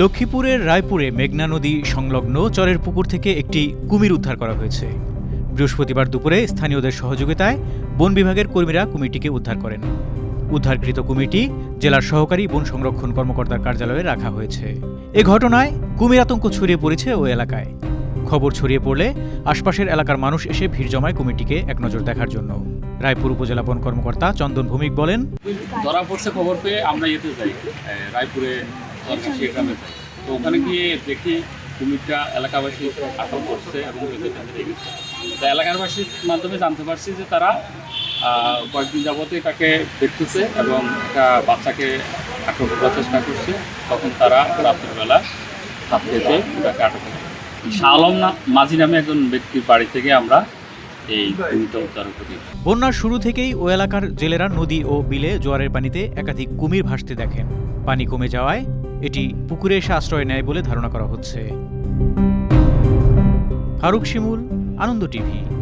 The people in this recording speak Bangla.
লক্ষ্মীপুরের রায়পুরে মেঘনা নদী সংলগ্ন চরের পুকুর থেকে একটি কুমির উদ্ধার করা হয়েছে। বৃহস্পতিবার দুপুরে স্থানীয়দের সহযোগিতায় বন বিভাগের কর্মীরা কুমিরটিকে উদ্ধার করেন। উদ্ধারকৃত কুমিরটি জেলার সহকারী বন সংরক্ষণ কর্মকর্তার কার্যালয়ে রাখা হয়েছে। এ ঘটনায় কুমির আতঙ্ক ছড়িয়ে পড়েছে ওই এলাকায়। খবর ছড়িয়ে পড়লে আশপাশের এলাকার মানুষ এসে ভিড় জমায় কুমিরটিকে একনজর দেখার জন্য। রায়পুর উপজেলা বন কর্মকর্তা চন্দন ভৌমিক বলেন, ধরা পড়ছে খবর পেয়ে আমরা ইয়েতে যাই রায়পুরে গ্রামে তো ওখানে গিয়ে দেখি কুমিরটা এলাকাবাসী আটক করছে এবং তো এলাকাবাসীর মাধ্যমে জানতে পারছি যে তারা কয়েকদিন যাবতে তাকে দেখতেছে এবং একটা বাচ্চাকে আটক করার চেষ্টা করছে। তখন তারা রাত্রিবেলা হাত তাকে আটক করে না মাঝি নামে একজন ব্যক্তির বাড়ি থেকে আমরা এই কুমিরটা করি। বন্যার শুরু থেকেই ও এলাকার জেলেরা নদী ও বিলে জোয়ারের পানিতে একাধিক কুমির ভাসতে দেখেন। পানি কমে যাওয়ায় এটি পুকুরে এসে আশ্রয় নেয় বলে ধারণা করা হচ্ছে। ফারুক শিমুল আনন্দ টিভি।